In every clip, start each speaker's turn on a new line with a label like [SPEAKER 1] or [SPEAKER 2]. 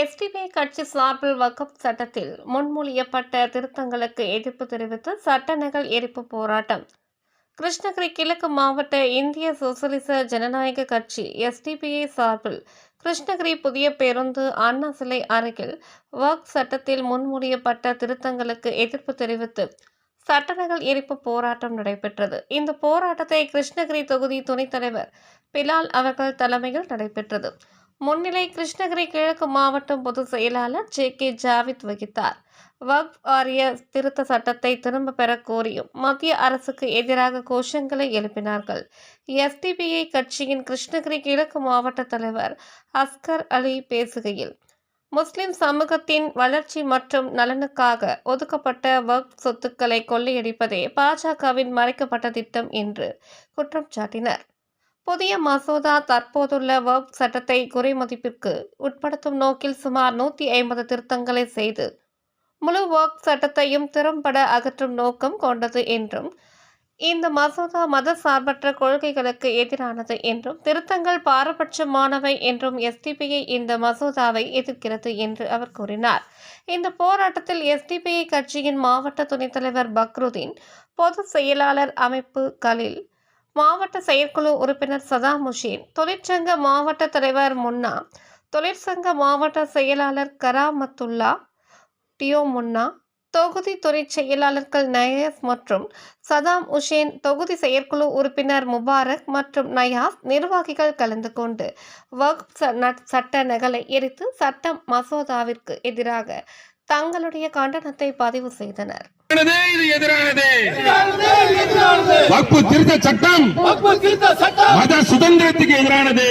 [SPEAKER 1] SDP கட்சி சார்பில் வக்ஃப் சட்டத்தில் முன்மொழியப்பட்ட திருத்தங்களுக்கு எதிர்ப்பு தெரிவித்து சட்ட நகல் எரிப்பு போராட்டம். கிருஷ்ணகிரி கிழக்கு மாவட்ட இந்திய சோசலிச ஜனநாயக கட்சி எஸ்டிபிஐ சார்பில் கிருஷ்ணகிரி புதிய பேருந்து அண்ணா சிலை அருகில் வக்ஃப் சட்டத்தில் முன்மொழியப்பட்ட திருத்தங்களுக்கு எதிர்ப்பு தெரிவித்து சட்டநகல் எரிப்பு போராட்டம் நடைபெற்றது. இந்த போராட்டத்தை கிருஷ்ணகிரி தொகுதி துணைத் தலைவர் பிலால் அவர்கள் தலைமையில் நடைபெற்றது. முன்னிலை கிருஷ்ணகிரி கிழக்கு மாவட்டம் பொதுச் செயலாளர் ஜே கே ஜாவித் வகித்தார். வக்ஃப் வாரிய திருத்த சட்டத்தை திரும்ப பெற கோரியும் மத்திய அரசுக்கு எதிராக கோஷங்களை எழுப்பினார்கள். எஸ்டிபிஐ கட்சியின் கிருஷ்ணகிரி கிழக்கு மாவட்ட தலைவர் அஸ்கர் அலி பேசுகையில் முஸ்லிம் சமூகத்தின் வளர்ச்சி மற்றும் நலனுக்காக ஒதுக்கப்பட்ட வக் சொத்துக்களை கொள்ளையடிப்பதே பாஜகவின் மறைக்கப்பட்ட திட்டம் என்று குற்றம் சாட்டினர். புதிய மசோதா தற்போதுள்ள வக்ஃப் சட்டத்தை குறைமதிப்பிற்கு உட்படுத்தும் நோக்கில் சுமார் நூற்றி ஐம்பது திருத்தங்களை செய்து முழு வர்க் சட்டத்தையும் திறம்பட அகற்றும் நோக்கம் கொண்டது என்றும் இந்த மசோதா மத சார்பற்ற கொள்கைகளுக்கு எதிரானது என்றும் திருத்தங்கள் பாரபட்சமானவை என்றும் எஸ்டிபிஐ இந்த மசோதாவை எதிர்க்கிறது என்று அவர் கூறினார். இந்த போராட்டத்தில் எஸ்டிபிஐ கட்சியின் மாவட்ட துணைத் தலைவர் பக்ருதீன் பொதுச் செயலாளர் அமைப்பு கலில் மாவட்ட செயற்குழு உறுப்பினர் சதாம் முஷின் தொழிற்சங்க மாவட்ட தலைவர் முன்னா தொழிற்சங்க மாவட்ட செயலாளர் கராமத்துல்லா டியோ முன்னா தொகுதி துறை செயலாளர்கள் நயாஸ் மற்றும் சதாம் உஷேன் தொகுதி செயற்குழு உறுப்பினர் முபாரக் மற்றும் நயாஸ் நிர்வாகிகள் கலந்து கொண்டு வக்ஃப் ச- நட்- சட்ட நகலை எரித்து சட்ட மசோதாவிற்கு எதிராக தங்களுடைய கண்டனத்தை பதிவு செய்தனர்.
[SPEAKER 2] எதிரானது.
[SPEAKER 3] வக்பு திருத்த சட்டம்.
[SPEAKER 2] மத சுதந்திரத்துக்கு எதிரானது.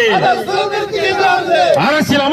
[SPEAKER 3] சுதந்திரத்துக்கு எதிரானது.
[SPEAKER 2] அரசியல்